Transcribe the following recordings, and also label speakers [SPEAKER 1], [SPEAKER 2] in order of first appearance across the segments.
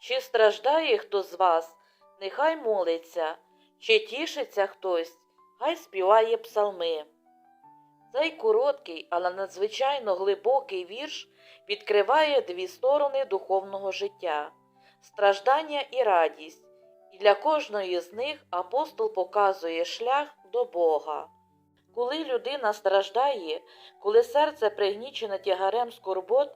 [SPEAKER 1] Чи страждає хто з вас, нехай молиться, чи тішиться хтось, хай співає псалми. Цей короткий, але надзвичайно глибокий вірш відкриває дві сторони духовного життя страждання і радість, і для кожної з них апостол показує шлях до Бога. Коли людина страждає, коли серце пригнічене тягарем скорбот,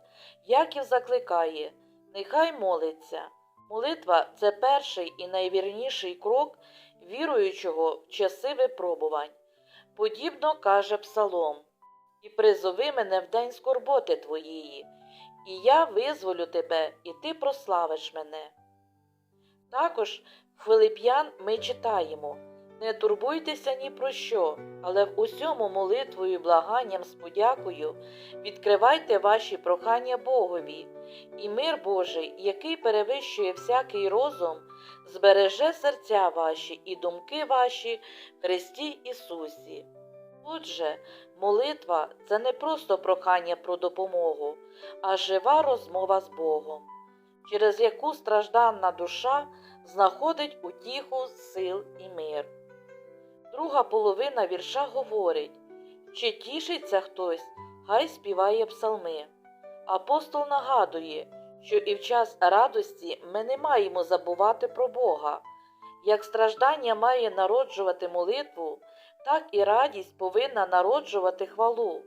[SPEAKER 1] Яків закликає нехай молиться. Молитва це перший і найвірніший крок віруючого в часи випробувань. Подібно каже Псалом І призови мене в день скорботи твоєї, і я визволю тебе, і ти прославиш мене. Також в Филип'ян ми читаємо Не турбуйтеся ні про що, але в усьому молитвою, благанням з подякою відкривайте ваші прохання Богові, і мир Божий, який перевищує всякий розум, збереже серця ваші і думки ваші в Христі Ісусі. Отже, молитва це не просто прохання про допомогу, а жива розмова з Богом, через яку стражданна душа знаходить утіху, сил і мир. Друга половина вірша говорить чи тішиться хтось, хай співає псалми. Апостол нагадує, що і в час радості ми не маємо забувати про Бога. Як страждання має народжувати молитву, так і радість повинна народжувати хвалу.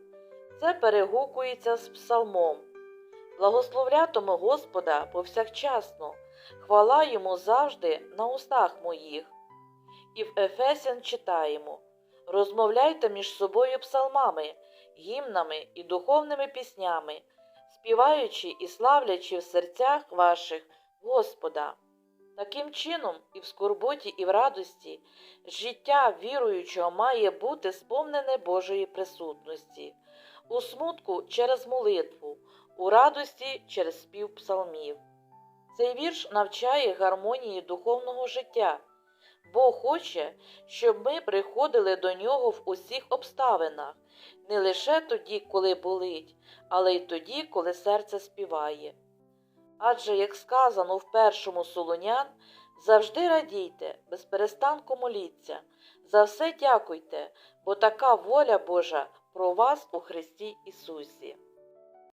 [SPEAKER 1] Це перегукується з псалмом. Благословлятиму Господа повсякчасно, хвала йому завжди на устах моїх. І в Ефесян читаємо розмовляйте між собою псалмами, гімнами і духовними піснями, співаючи і славлячи в серцях ваших Господа. Таким чином, і в скорботі, і в радості, життя віруючого має бути сповнене Божої присутності, у смутку через молитву, у радості через спів псалмів. Цей вірш навчає гармонії духовного життя. Бог хоче, щоб ми приходили до нього в усіх обставинах, не лише тоді, коли болить, але й тоді, коли серце співає. Адже, як сказано в першому Солонян, завжди радійте, без перестанку моліться, за все дякуйте, бо така воля Божа про вас у Христі Ісусі.